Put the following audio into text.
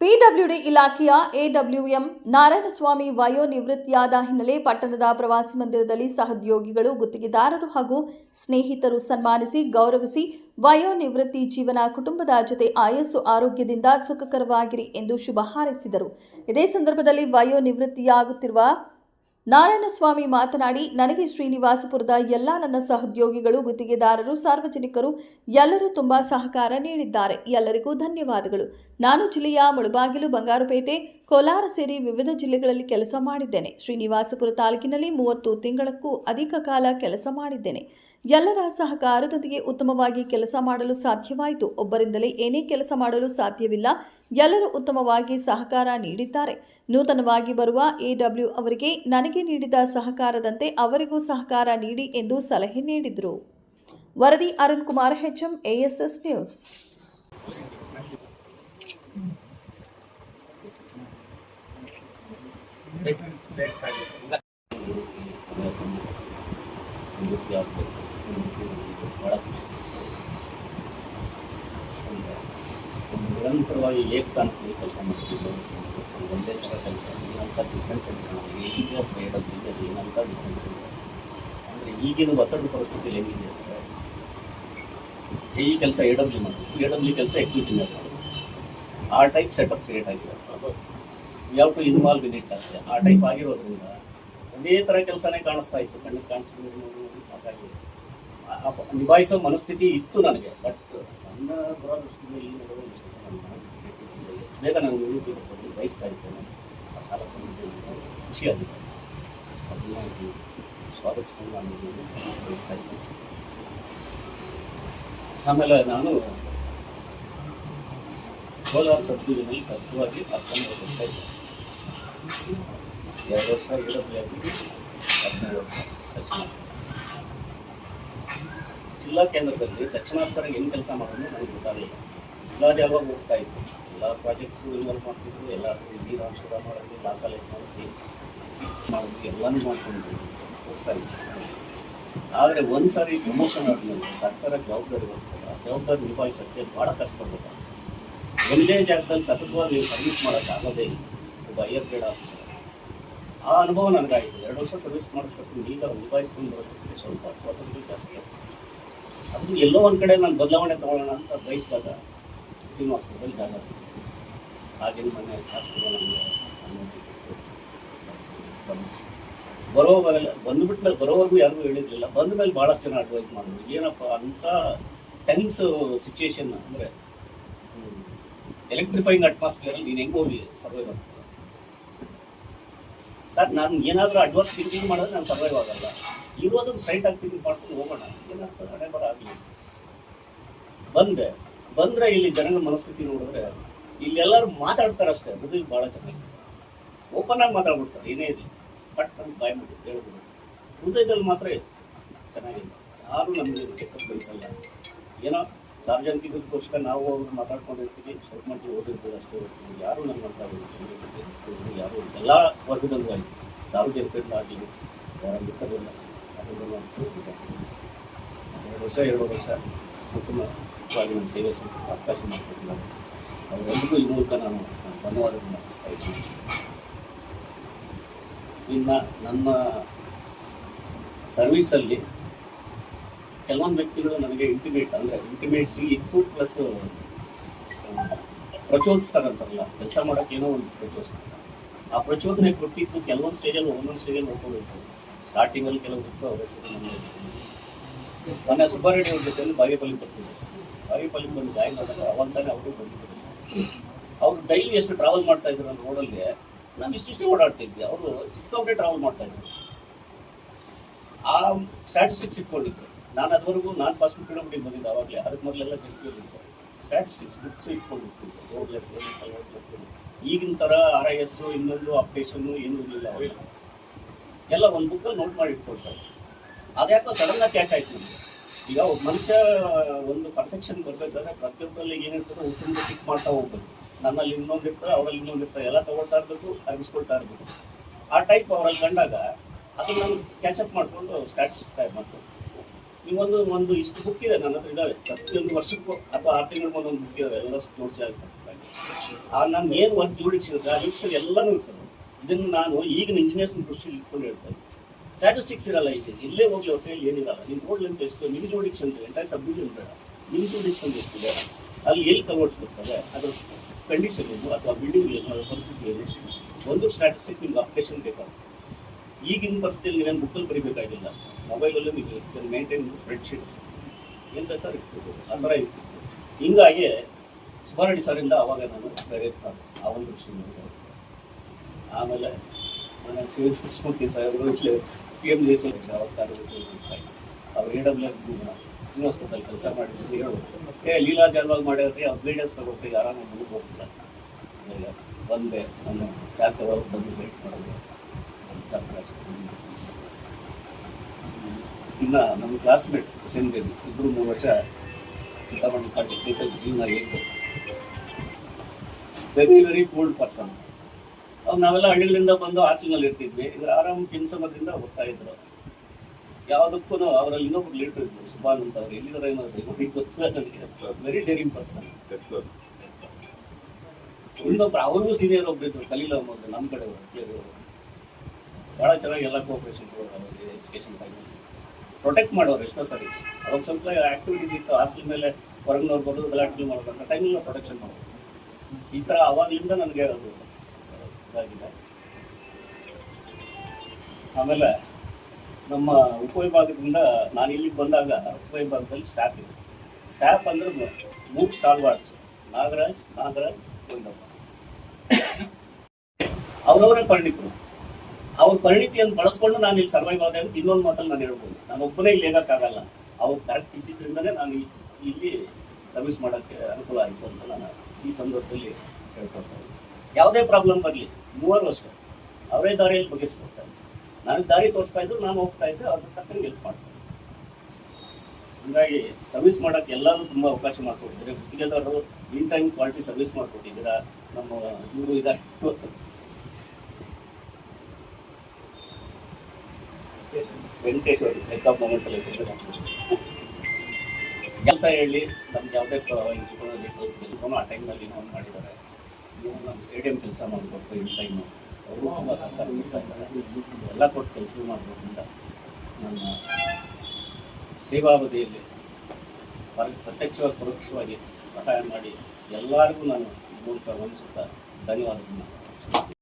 PWD ಇಲಾಖೆಯ ಎಡಬ್ಲ್ಯೂಎಂ ನಾರಾಯಣಸ್ವಾಮಿ ವಯೋ ನಿವೃತ್ತಿಯಾದ ಹಿನ್ನೆಲೆ ಪಟ್ಟಣದ ಪ್ರವಾಸಿ ಮಂದಿರದಲ್ಲಿ ಸಹೋದ್ಯೋಗಿಗಳು, ಗುತ್ತಿಗೆದಾರರು ಹಾಗೂ ಸ್ನೇಹಿತರು ಸನ್ಮಾನಿಸಿ ಗೌರವಿಸಿ ವಯೋ ನಿವೃತ್ತಿ ಜೀವನ ಕುಟುಂಬದ ಜೊತೆ ಆಯಸ್ಸು ಆರೋಗ್ಯದಿಂದ ಸುಖಕರವಾಗಿರಿ ಎಂದು ಶುಭ ಹಾರೈಸಿದರು. ಇದೇ ಸಂದರ್ಭದಲ್ಲಿ ವಯೋ ನಿವೃತ್ತಿಯಾಗುತ್ತಿರುವ ನಾರಾಯಣಸ್ವಾಮಿ ಮಾತನಾಡಿ, ನನಗೆ ಶ್ರೀನಿವಾಸಪುರದ ಎಲ್ಲ ನನ್ನ ಸಹೋದ್ಯೋಗಿಗಳು, ಗುತ್ತಿಗೆದಾರರು, ಸಾರ್ವಜನಿಕರು ಎಲ್ಲರೂ ತುಂಬ ಸಹಕಾರ ನೀಡಿದ್ದಾರೆ. ಎಲ್ಲರಿಗೂ ಧನ್ಯವಾದಗಳು. ನಾನು ಜಿಲ್ಲೆಯ ಮುಳಬಾಗಿಲು, ಬಂಗಾರುಪೇಟೆ, ಕೋಲಾರ ಸೇರಿ ವಿವಿಧ ಜಿಲ್ಲೆಗಳಲ್ಲಿ ಕೆಲಸ ಮಾಡಿದ್ದೇನೆ. ಶ್ರೀನಿವಾಸಪುರ ತಾಲೂಕಿನಲ್ಲಿ ಮೂವತ್ತು ತಿಂಗಳಕ್ಕೂ ಅಧಿಕ ಕಾಲ ಕೆಲಸ ಮಾಡಿದ್ದೇನೆ. ಎಲ್ಲರ ಸಹಕಾರದೊಂದಿಗೆ ಉತ್ತಮವಾಗಿ ಕೆಲಸ ಮಾಡಲು ಸಾಧ್ಯವಾಯಿತು. ಒಬ್ಬರಿಂದಲೇ ಏನೇ ಕೆಲಸ ಮಾಡಲು ಸಾಧ್ಯವಿಲ್ಲ, ಎಲ್ಲರೂ ಉತ್ತಮವಾಗಿ ಸಹಕಾರ ನೀಡಿದ್ದಾರೆ. ನೂತನವಾಗಿ ಬರುವ ಎಡಬ್ಲ್ಯೂ ಅವರಿಗೆ ನನಗೆ ನೀಡಿದ ಸಹಕಾರದಂತೆ ಅವರಿಗೂ ಸಹಕಾರ ನೀಡಿ ಎಂದು ಸಲಹೆ ನೀಡಿದರು. ವರದಿ Arun Kumar HM ASS news. ಖುಷಿ ಒಂದು ಒಂದು ನಿರಂತರವಾಗಿ ಏಕತಾಂತ್ರಿಕ ಕೆಲಸ ಮಾಡ್ತಿದ್ದು ಒಂದೇ ಥರ ಕೆಲಸ. ಏನಂತ ಡಿಫ್ರೆನ್ಸ್ ಅಂತ. ಈಗ ಬೇಡ ಈಗ ಏನಂತ ಡಿಫ್ರೆನ್ಸ್ ಇಲ್ಲ ಅಂದರೆ ಈಗಿನ ಒತ್ತಡ ಪರಿಸ್ಥಿತಿಯಲ್ಲಿ ಹೆಂಗಿದೆ ಅಂದರೆ, ಈ ಕೆಲಸ ಎ ಡಬ್ಲ್ಯೂ ಮಾಡೋದು ಎ ಡಬ್ಲ್ಯೂ ಕೆಲಸ ಎಕ್ಸಿಕ್ಯೂಟಿವ್ ಮಾಡೋದು ಆ ಟೈಪ್ ಸೆಟಪ್ ಕ್ರಿಯೇಟ್ ಆಗಿದೆ. ಯಾವ ಟು ಇನ್ವಾಲ್ವ್ ಇನ್ ಇಟ್ ಆ ಟೈಪ್ ಆಗಿರೋದ್ರಿಂದ ಒಂದೇ ಥರ ಕೆಲಸನೇ ಕಾಣಿಸ್ತಾ ಇತ್ತು. ಕಣ್ಣಿಗೆ ನೋಡಿ ಸಾಕಾಗಿದೆ. ನಿಭಾಯಿಸೋ ಮನಸ್ಥಿತಿ ಇತ್ತು ನನಗೆ. ಬಟ್ ನನ್ನ ದುರದೃಷ್ಟದಲ್ಲಿ ಈ ನಡುವೆ ಬೇಗ ನಾನು ನಿವೃತ್ತಿ ಬಯಸ್ತಾ ಇದ್ದೇನೆ. ಆ ಕಾಲ ಖುಷಿಯಾಗಿದೆ. ಅದನ್ನ ಸ್ವಾಗತಿಸಿಕೊಂಡು ನಾನು ಬಯಸ್ತಾ ಇದ್ದೇನೆ. ಆಮೇಲೆ ನಾನು ಕೋಲಾರ ಸಬ್ಡಿವಿಷನಲ್ಲಿ ಸತತವಾಗಿ ಹತ್ತೊಂಬತ್ತು ವರ್ಷ ಇದ್ದೆ ಎರಡು ವರ್ಷ, ಏಳು ಹದಿನೈದು ವರ್ಷ ಸಚಿವ ಜಿಲ್ಲಾ ಕೇಂದ್ರದಲ್ಲಿ ಸೆಕ್ಷನ್ ಆಫೀಸರ್ ಏನು ಕೆಲಸ ಮಾಡೋದು ನನಗೆ ಗೊತ್ತಾಗಲಿಲ್ಲ. ಜಿಲ್ಲಾ ಯಾವಾಗ ಹೋಗ್ತಾ ಇತ್ತು ಎಲ್ಲ ಪ್ರಾಜೆಕ್ಟ್ಸು ಇನ್ವಾಲ್ವ್ ಮಾಡ್ತಿದ್ರು. ಎಲ್ಲ ನೀರು ಅನುಷ್ಠಾನ ಮಾಡೋದು ಲಾ ಕಾಲೇಜ್ ಮಾಡೋದು ಎಲ್ಲನೂ ಮಾಡ್ಕೊಂಡು ಹೋಗ್ತಾ ಇತ್ತು ಆದರೆ ಒಂದು ಸಾರಿ ಪ್ರಮೋಷನ್ ಆದಮೇಲೆ ಸರ್ಕಾರ ಜವಾಬ್ದಾರಿ ವಹಿಸ್ತಲ್ಲ ಜವಾಬ್ದಾರಿ ನಿಭಾಯಿಸೋಕ್ಕೆ ಭಾಳ ಕಷ್ಟಪಡ್ಬೇಕು. ಒಂದೇ ಜಾಗದಲ್ಲಿ ಸತತವಾಗಿ ಸರ್ವಿಸ್ ಮಾಡೋಕ್ಕಾಗೋದೇ ಇಲ್ಲ. ಒಬ್ಬ ಐಯರ್ ಗ್ರೇಡ್ ಆಫೀಸರ್ ಆ ಅನುಭವ ನನಗಾಯಿತು. ಎರಡು ವರ್ಷ ಸರ್ವಿಸ್ ಮಾಡೋಷ್ಟೊತ್ತಿಗೆ ಈಗ ನಿಭಾಯಿಸ್ಕೊಂಡು ಬರೋದಕ್ಕೆ ಸ್ವಲ್ಪ ಒತ್ತಡ ಜಾಸ್ತಿ ಆಯ್ತು. ಅದು ಎಲ್ಲೋ ಒಂದು ಕಡೆ ನಾನು ಬದಲಾವಣೆ ತಗೊಳ್ಳೋಣ ಅಂತ ಬಯಸಿದಾಗ ಶ್ರೀನಿವಾಸಪುರದಲ್ಲಿ ಜಾಗ ಸಿಗುತ್ತೆ. ಹಾಗೇನು ಮೊನ್ನೆ ಹಾಸ್ಪಿಟಲ್ ಬಂದು ಬರೋವಾಗೆಲ್ಲ ಬಂದುಬಿಟ್ಟ ಮೇಲೆ ಬರೋವರೆಗೂ ಯಾರಿಗೂ ಹೇಳಿರಲಿಲ್ಲ. ಬಂದ ಮೇಲೆ ಭಾಳಷ್ಟು ಜನ ಅಡ್ವೈಸ್ ಮಾಡಿದ್ರು. ಏನಪ್ಪ ಅಂಥ ಟೆನ್ಸ್ ಸಿಚುಯೇಷನ್ ಅಂದರೆ ಎಲೆಕ್ಟ್ರಿಫೈಯಿಂಗ್ ಅಟ್ಮಾಸ್ಫಿಯರಲ್ಲಿ ನೀನು ಹೆಂಗೆ ಹೋಗಿ ಸರ್ವೈವ್ ಆಗ್ತದೆ ಸರ್, ನಾನು ಏನಾದರೂ ಅಡ್ವಾನ್ಸ್ ಥಿಂಕಿಂಗ್ ಮಾಡಿದ್ರೆ ನಾನು ಸರ್ವೈವ್ ಆಗಲ್ಲ. ಇರೋದನ್ನು ಸ್ಟ್ರೈಟ್ ಆಗಿ ಮಾಡ್ಕೊಂಡು ಹೋಗೋಣ. ಏನಾಗ್ತದೆ ಹಣೆ ಬರ ಆಗಲಿ. ಬಂದೆ. ಬಂದರೆ ಇಲ್ಲಿ ಜನಗಳ ಮನಸ್ಥಿತಿ ನೋಡಿದ್ರೆ ಇಲ್ಲೆಲ್ಲರೂ ಮಾತಾಡ್ತಾರೆ ಅಷ್ಟೇ. ಮೃದು ಭಾಳ ಚೆನ್ನಾಗಿ ಓಪನ್ ಆಗಿ ಮಾತಾಡ್ಬಿಡ್ತಾರೆ. ಏನೇ ಇದೆ ಬಟ್ ನಮ್ಗೆ ಬಾಯ್ ಮಾಡಿ ಹೇಳ್ಬೋದು. ಹೃದಯದಲ್ಲಿ ಮಾತ್ರ ಚೆನ್ನಾಗಿಲ್ಲ ಯಾರು ನಮಗೆ ಕೆಟ್ಟ ಬಯಸಲ್ಲ. ಏನೋ ಸಾರ್ವಜನಿಕರಿಗೋಸ್ಕರ ನಾವು ಅವ್ರು ಮಾತಾಡ್ಕೊಂಡಿರ್ತೀವಿ ಸ್ವಲ್ಪ ಮಟ್ಟಿಗೆ ಓದಿರ್ಬೋದು ಅಷ್ಟೇ ಯಾರು ನಮ್ಮ ಮಾತಾಡಿರ್ತೀವಿ ಯಾರು ಎಲ್ಲ ವರ್ಗದಲ್ಲೂ ಆಯಿತು. ಸಾರ್ವಜನಿಕರಿಂದ ಆಗಲಿ ಯಾರ ಮಿತ್ರರಿಂದ ಅದರಿಂದ ನಾನು ತಿಳಿಸಿದ್ದೆ. ಎರಡು ವರ್ಷ ಉತ್ತಮವಾಗಿ ನನ್ನ ಸೇವೆ ಸಿಕ್ಕ ಅವಕಾಶ ಮಾಡಿಕೊಟ್ಟಿದ್ದಾರೆ ಅವರೆಲ್ಲರಿಗೂ ಈ ಮೂಲಕ ನಾನು ಧನ್ಯವಾದಗಳನ್ನು ಅರ್ಪಿಸ್ತಾ ಇದ್ದೀನಿ ಇನ್ನು ನನ್ನ ಸರ್ವೀಸಲ್ಲಿ ಕೆಲವೊಂದು ವ್ಯಕ್ತಿಗಳು ನನಗೆ ಇಂಟಿಮೇಟ್ ಅಂದರೆ ಇಂಟಿಮೇಟ್ಸಿ ಇತ್ತು ಪ್ಲಸ್ ಪ್ರಚೋದಿಸ್ತಾರಂತಾರಲ್ಲ ಕೆಲಸ ಮಾಡೋಕೆ ಏನೋ ಒಂದು ಪ್ರಚೋದಿಸ್ತಾರೆ ಆ ಪ್ರಚೋದನೆ ಕೊಟ್ಟಿದ್ದು ಕೆಲವೊಂದು ಸ್ಟೇಜಲ್ಲಿ ಒಂದೊಂದು ಸ್ಟೇಜಲ್ಲಿ ನೋಡ್ಕೊಂಡಿರ್ತಾರೆ ಸ್ಟಾರ್ಟಿಂಗಲ್ಲಿ ಕೆಲವು ಅವ್ರ ಹೆಸರು ನಮಗೆ. ಮೊನ್ನೆ ಸುಬ್ಬಾರೆಡ್ಡಿ ಅವ್ರ ಜೊತೆಯಲ್ಲಿ ಬಾಗೇಪಲ್ಲಿ ಬರ್ತಿದ್ದೆ ಬಾಗೇಪಲ್ಲಿ ಬಂದು ಜಾಯಿನ್ ಆದಾಗ ಅವಂತಾನೆ ಅವರು ಬಂದಿದ್ದರು ಅವ್ರು ಡೈಲಿ ಎಷ್ಟು ಟ್ರಾವೆಲ್ ಮಾಡ್ತಾ ಇದ್ರು ನನ್ನ ರೋಡಲ್ಲಿ ನಾನು ಇಷ್ಟಿಷ್ಟೇ ಓಡಾಡ್ತಿದ್ವಿ ಅವರು ಸಿಕ್ಕಾಪಟ್ಟೆ ಟ್ರಾವೆಲ್ ಮಾಡ್ತಾ ಇದ್ರು. ಆ ಸ್ಟ್ಯಾಟಿಸ್ಟಿಕ್ಸ್ ಇಟ್ಕೊಂಡಿದ್ರು. ನಾನು ಅದುವರೆಗೂ ನಾನು ಫಸ್ಟ್ ಕಿಲೋಮೀಟರ್ ಬಂದಿದ್ದೆ ಅವಾಗಲೇ. ಅದಕ್ಕೆ ಮೊದಲೆಲ್ಲ ಜಂಟಿಯಲ್ಲಿದ್ದೆ ಸ್ಟ್ಯಾಟಿಸ್ಟಿಕ್ಸ್ ಬುಕ್ಸ್ ಇಟ್ಕೊಂಡಿರ್ತಿದ್ದೆ ರೋಡ್ ಈಗಿನ ಥರ ಆರ್ ಐ ಎಸ್ ಇನ್ನೊಂದು ಅಪ್ಡೇಷನ್ನು ಏನೂ ಇಲ್ಲ. ಅವೆಲ್ಲ ಎಲ್ಲ ಒಂದು ಬುಕ್ಕಲ್ಲಿ ನೋಟ್ ಮಾಡಿ ಇಟ್ಕೊಳ್ತಾರೆ ಅದ್ಯಾಕೋ ಆಗಿ ಕ್ಯಾಚ್ ಆಯ್ತು. ಈಗ ಒಬ್ಬ ಮನುಷ್ಯ ಒಂದು ಪರ್ಫೆಕ್ಷನ್ ಬರ್ಬೇಕಾದ್ರೆ ಪ್ರತಿಯೊಬ್ಬರಲ್ಲಿ ಏನಿರ್ತದೆ ಉತ್ತಮ ಟಿಕ್ ಮಾಡ್ತಾ ಹೋಗ್ಬೇಕು. ನನ್ನಲ್ಲಿ ಇನ್ನೊಂದು ಇರ್ತದೆ, ಅವರಲ್ಲಿ ಇನ್ನೊಂದು ಇರ್ತದೆ, ಎಲ್ಲ ತಗೊಳ್ತಾ ಇರಬೇಕು, ಅರ್ಗಿಸ್ಕೊಳ್ತಾ ಇರಬೇಕು. ಆ ಟೈಪ್ ಅವರಲ್ಲಿ ಕಂಡಾಗ ಅದು ನಾನು ಕ್ಯಾಚಪ್ ಮಾಡಿಕೊಂಡು ಸ್ಟ್ಯಾಟಿಸ್ಟಿಕ್ ಟೈಪ್ ಮಾಡ್ಕೊಂಡು ನೀವೊಂದು ಒಂದು ಇಷ್ಟು ಬುಕ್ ಇದೆ, ನನ್ನ ಹತ್ರ ಇದ್ದಾವೆ ಪ್ರತಿಯೊಂದು ವರ್ಷಕ್ಕೂ ಅಥವಾ ಆರು ತಿಂಗಳಿಗೆ ಒಂದೊಂದು ಬುಕ್ ಇದಾವೆ ಎಲ್ಲ ಜೋಡಿಸಿ ಆ ನಾನು ಏನು ಒಂದು ಜೋಡಿಸಿದ್ರೆ, ಆ ಲಿಸ್ಟ್ ಎಲ್ಲನೂ ಇರ್ತದೆ. ಇದನ್ನು ನಾನು ಈಗಿನ ಇಂಜಿನಿಯರ್ಸ್ ದೃಷ್ಟಿಯಲ್ಲಿ ಇಟ್ಕೊಂಡು ಹೇಳ್ತೇನೆ ಸ್ಟ್ಯಾಟಿಸ್ಟಿಕ್ಸ್ ಇರಲ್ಲ ಇದು ಇಲ್ಲೇ ಹೋಗಿ ಅವ್ರ ಕೈಯಲ್ಲಿ ಏನಿರಲ್ಲ. ನಿಮ್ಮ ರೋಡ್ ಲೆಂತ್ ಎಷ್ಟು ನಿಮ್ಮ ಜೋಡಿಕ್ಷನ್ ಎಂಟೈರ್ ಸಬ್ಡಿವಿಷನ್ ಬೇಡ ನಿಮ್ಮ ಜೋಡಿಕ್ಷನ್ ಎಷ್ಟಿದೆ? ಅಲ್ಲಿ ಎಲ್ಲಿ ಕವರ್ಸ್ ಬರ್ತದೆ? ಅದರ ಕಂಡೀಷನ್ ಏನು? ಅಥವಾ ಬಿಲ್ಡಿಂಗ್ ಏನು? ಅದರ ಪರಿಸ್ಥಿತಿ ಏನು? ಒಂದು ಸ್ಟ್ಯಾಟಿಸ್ಟಿಕ್ ನಿಮ್ಗೆ ಅಪ್ಲಿಕೇಶನ್ ಬೇಕಾಗುತ್ತೆ. ಈಗಿನ ಪರಿಸ್ಥಿತಿಯಲ್ಲಿ ನೀವೇನು ಬುಕ್ಕಲ್ಲಿ ಬರೀಬೇಕಾಗಿಲ್ಲ. ಮೊಬೈಲಲ್ಲೂ ನೀವು ಮೇಂಟೈನ್ ಸ್ಪ್ರೆಡ್ ಶೀಟ್ಸ್ ಏನು ಬೇಕಾದ್ರೆ ಇಟ್ಕೋಬೋದು. ಆ ಥರ ಇರ್ತಿತ್ತು ಹಿಂಗಾಗಿ ಸುಬ್ಬಾರೆಡ್ಡಿ ಸರಿಂದ ಅವಾಗ ನಾನು ಬೇರೆ ಆ ಒಂದು ವಿಷಯ ಆಮೇಲೆ ನಾನು ಸಿವಿಲ್ ಸರ್ ಪಿ ಎಂ ದೇಶ ಅವ್ರ ಕಾರ್ಯದರ್ಶಿ ಅವ್ರು ಎ ಡಬ್ಲ್ಯೂ ಶ್ರೀನಿವಾಸಪುರದಲ್ಲಿ ಕೆಲಸ ಮಾಡಿದ್ರು ಹೇಳು ಏ, ಲೀಲಾ ಜಲ್ವಾಗಿ ಮಾಡಿದ್ರೆ ಗೈಡೆನ್ಸ್ ತಗೊಟ್ಟು ಆರಾಮಾಗಿ ಮುಂದೆ ಈಗ ಬಂದೆ ನಾನು ಚಾರ್ ಒಳಗೆ ಬಂದು ವೇಟ್ ಮಾಡೋದು ಇನ್ನು ನಮ್ಮ ಕ್ಲಾಸ್ಮೇಟ್ ಹುಸೇನ್ ಬೇಬಿ ಇಬ್ಬರು ಮೂರು ವರ್ಷ ಸೀತಾಮಣಿ ಟೆಕ್ನಿಕಲ್ ಜೀವನ ಹೇಗೆ ವೆರಿ ವೆರಿ ಓಲ್ಡ್ ಪರ್ಸನ್ ನಾವೆಲ್ಲ ಹಳ್ಳಿಗಳಿಂದ ಬಂದು ಹಾಸ್ಟೆಲ್ನಲ್ಲಿ ಇರ್ತಿದ್ವಿ. ಇದ್ರ ಆರಾಮ್ ಚಿನ್ಸಮದಿಂದ ಹೋಗ್ತಾ ಇದ್ರು. ಯಾವುದಕ್ಕೂ ಅವರಲ್ಲಿ ಇನ್ನೊಬ್ರು ಲೀಡರ್ ಇದ್ರು ಸುಬಾನ್ ಅಂತ ಅವ್ರು. ಎಲ್ಲಿದ್ದಾರೆ ಏನೋ ಗೊತ್ತಿಲ್ಲ ನನಗೆ. ವೆರಿ ಡೇರಿಂಗ್ ಪರ್ಸನ್ ಇನ್ನೊಬ್ರು, ಅವ್ರಿಗೂ ಸೀನಿಯರ್ ಒಬ್ರು ಇದ್ರು, ಕಲೀಲ್ ಅಹಮದ್ ನಮ್ಮ ಕಡೆ ಭಾಳ ಚೆನ್ನಾಗಿ ಎಲ್ಲ ಕೋಆಪರೇಷನ್ ಕೊಡೋರು ಎಜುಕೇಶನ್ ಪ್ರೊಟೆಕ್ಟ್ ಮಾಡೋರು ಎಷ್ಟೋ ಸರ್ವಿಸ್ ಅವಾಗ ಸ್ವಲ್ಪ ಆಕ್ಟಿವಿಟೀಸ್ ಇತ್ತು ಹಾಸ್ಟೆಲ್ ಮೇಲೆ ಹೊರಗಿನವ್ರು ಬರೋದು ಗಲಾಟೆ ಮಾಡೋದು, ಅಂತ ಟೈಮಲ್ಲಿ ಪ್ರೊಟೆಕ್ಷನ್ ಮಾಡ್ಬೋದು ಈ ಥರ ಅವಾಗಲಿಂದ ನನಗೆ ಅದು ಇದಾಗಿದೆ. ಆಮೇಲೆ ನಮ್ಮ ಉಪವಿಭಾಗದಿಂದ ನಾನು ಇಲ್ಲಿಗೆ ಬಂದಾಗ ಉಪವಿಭಾಗದಲ್ಲಿ ಸ್ಟಾಫ್ ಇದೆ. ಸ್ಟಾಫ್ ಅಂದ್ರೆ ಮೂರು ಸ್ಟಾಲ್ ವಾರ್ಡ್ಸ್ ನಾಗರಾಜ್ ನಾಗರಾಜ್, ಗೋವಿಂದಪ್ಪ. ಅವರವರೇ ಪರಿಣಿತರು. ಅವ್ರ ಪರಿಣಿತಿಯನ್ನು ಬಳಸ್ಕೊಂಡು ನಾನು ಇಲ್ಲಿ ಸರ್ವೈವ್ ಆದೆ ಅಂತ ಇನ್ನೊಂದು ಮಾತಲ್ಲಿ ನಾನು ಹೇಳ್ಬೋದು. ನಾನು ಒಬ್ಬನೇ ಇಲ್ಲಿ ಹೇಗಕ್ಕಾಗಲ್ಲ. ಅವ್ರು ಕರೆಕ್ಟ್ ಇದ್ದಿದ್ರಿಂದನೇ ನಾನು ಇಲ್ಲಿ ಸರ್ವಿಸ್ ಮಾಡೋಕ್ಕೆ ಅನುಕೂಲ ಆಯಿತು ಅಂತ ನಾನು ಈ ಸಂದರ್ಭದಲ್ಲಿ ಹೇಳ್ಕೊಳ್ತೇನೆ ಯಾವುದೇ ಪ್ರಾಬ್ಲಮ್ ಬರಲಿ, ಮೂವರು ಅಷ್ಟೇ. ಅವರೇ ದಾರಿಯಲ್ಲಿ ಬಗೆಹರಿಸ್ಕೊಡ್ತಾರೆ. ನನಗೆ ದಾರಿ ತೋರಿಸ್ತಾ ಇದ್ರು, ನಾನು ಹೋಗ್ತಾ ಇದ್ದೆ ಅದ್ರ ತಕ್ಕಂಗೆ ಹೆಲ್ಪ್ ಮಾಡ್ತಾರೆ. ಹಂಗಾಗಿ ಸರ್ವಿಸ್ ಮಾಡೋಕ್ಕೆ ಎಲ್ಲರೂ ತುಂಬ ಅವಕಾಶ ಮಾಡಿಕೊಟ್ಟಿದ್ದಾರೆ. ಗುತ್ತಿಗೆದಾರರು ಇನ್ ಟೈಮ್ ಕ್ವಾಲಿಟಿ ಸರ್ವಿಸ್ ಮಾಡಿಕೊಟ್ಟಿದ್ದೀರಾ? ನಮ್ಮ ಇವರು ಇದ್ದಾರೆ. ವೆಂಕಟೇಶ್ ಅವರು ಮೇಕಪ್ ಮೂಮೆಂಟ್ ಅಲ್ಲಿ ಕೆಲಸ ಹೇಳಿ, ನಮ್ಗೆ ಯಾವುದೇ ಆ ಟೈಮ್ನಲ್ಲಿ ಒಂದು ಮಾಡಿದ್ದಾರೆ. ನೀವು ನಮ್ಮ ಸ್ಟೇಡಿಯಂ ಕೆಲಸ ಮಾಡಬೇಕು ಇನ್ ಟೈಮು ಅವರು ತುಂಬ ಸರ್ಕಾರ ಎಲ್ಲ ಕೊಟ್ಟು ಕೆಲಸ ಮಾಡಬೇಕಂತ ನನ್ನ ಸೇವಾವಧಿಯಲ್ಲಿ ಪರ, ಪ್ರತ್ಯಕ್ಷವಾಗಿ, ಪರೋಕ್ಷವಾಗಿ ಸಹಾಯ ಮಾಡಿ ಎಲ್ಲರಿಗೂ ನಾನು ಮೂಲಕ ವಂದಿಸುತ್ತಾ ಧನ್ಯವಾದಗಳನ್ನು